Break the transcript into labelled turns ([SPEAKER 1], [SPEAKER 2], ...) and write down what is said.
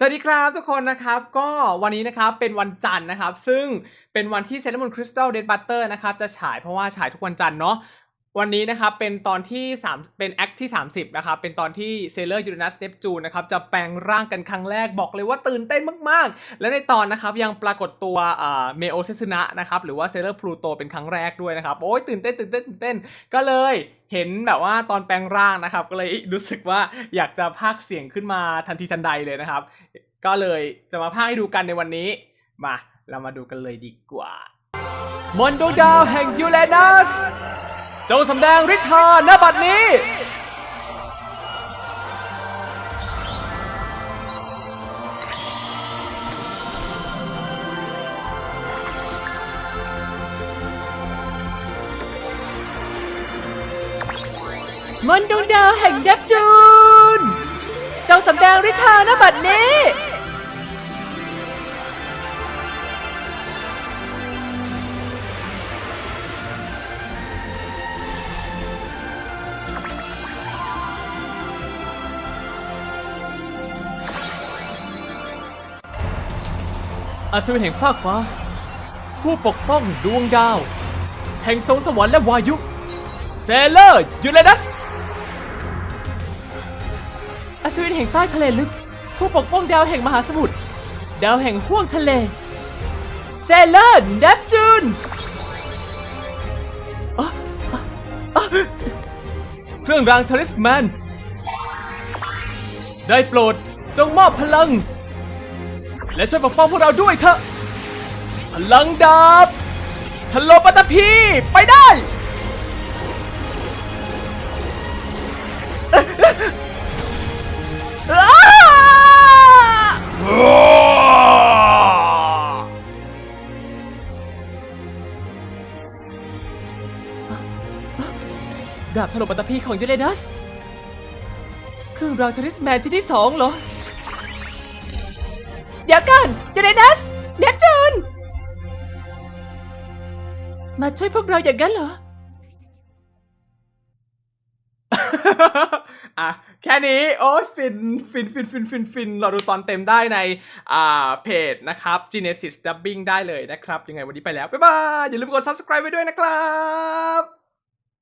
[SPEAKER 1] สวัสดีครับทุกคนนะครับก็วันนี้นะครับเป็นวันจันทร์นะครับ ซึ่งเป็นวันที่เซนต์มอนคริสตัลเดดบัตเตอร์นะครับจะฉายเพราะว่าฉายทุกวันจันทร์เนาะ วันนี้นะครับเป็นตอนที่ 3 เป็นแอคที่ 30 นะครับ เป็นตอนที่เซเลอร์ยูเรนัสเนปจูนนะครับจะแปลงร่างกันครั้งแรกบอกเลยว่าตื่นเต้นมากๆ และในตอนนะครับยังปรากฏตัวเมโอเซซึนะนะครับหรือว่าเซเลอร์พลูโตเป็นครั้งแรกด้วยนะครับ โอ้ยตื่นเต้นตื่นเต้นตื่นเต้นก็เลยเห็นแบบว่าตอนแปลงร่างนะครับ ก็เลยรู้สึกว่าอยากจะพากเสียงขึ้นมาทันทีทันใดเลยนะครับ ก็เลยจะมาพากให้ดูกันในวันนี้มาเรามาดูกันเลยดีกว่ามอนโดดาวแห่งยูเรนัส จงสำแดงฤทธาณบัดนี้
[SPEAKER 2] มอนดวงดาวแห่งเนปจูนเจ้าสำแดงฤทธาณบัดนี้
[SPEAKER 1] อัศวินแห่งฟากฟ้า ผู้ปกป้องดวงดาว แห่งสงสวรรค์และวายุ เซเลอร์ยูเรนัส
[SPEAKER 2] อัศวินแห่งใต้ทะเลลึก ผู้ปกป้องดาวแห่งมหาสมุทรดาวแห่งห้วงทะเล เซเลอร์เนปจูน
[SPEAKER 1] เครื่องรางทาริสแมน ได้โปรดจงมอบพลัง และช่วยปกป้องพวกเราด้วยเถอะพลังดาบทะโลปัตตพีไปได้
[SPEAKER 2] ดาบถล่มปัตตภีของยูเรนัสเครื่องรางทริสแมนชิ้นที่สองเหรอ เดี๋ยวก่อนยูเรนัสเนปจูน มาช่วยพวกเราอย่างนั้นเหรอ
[SPEAKER 1] อะ แค่นี้ โอ้ยฟิน ฟิน ฟิน ฟิน ฟิน ฟิน เราดูตอนเต็มได้ใน อ่า เพจนะครับ Genesis Dubbing ได้เลยนะครับ ยังไงวันนี้ไปแล้ว บ๊ายบาย อย่าลืมกด subscribe ไว้ด้วยนะครับ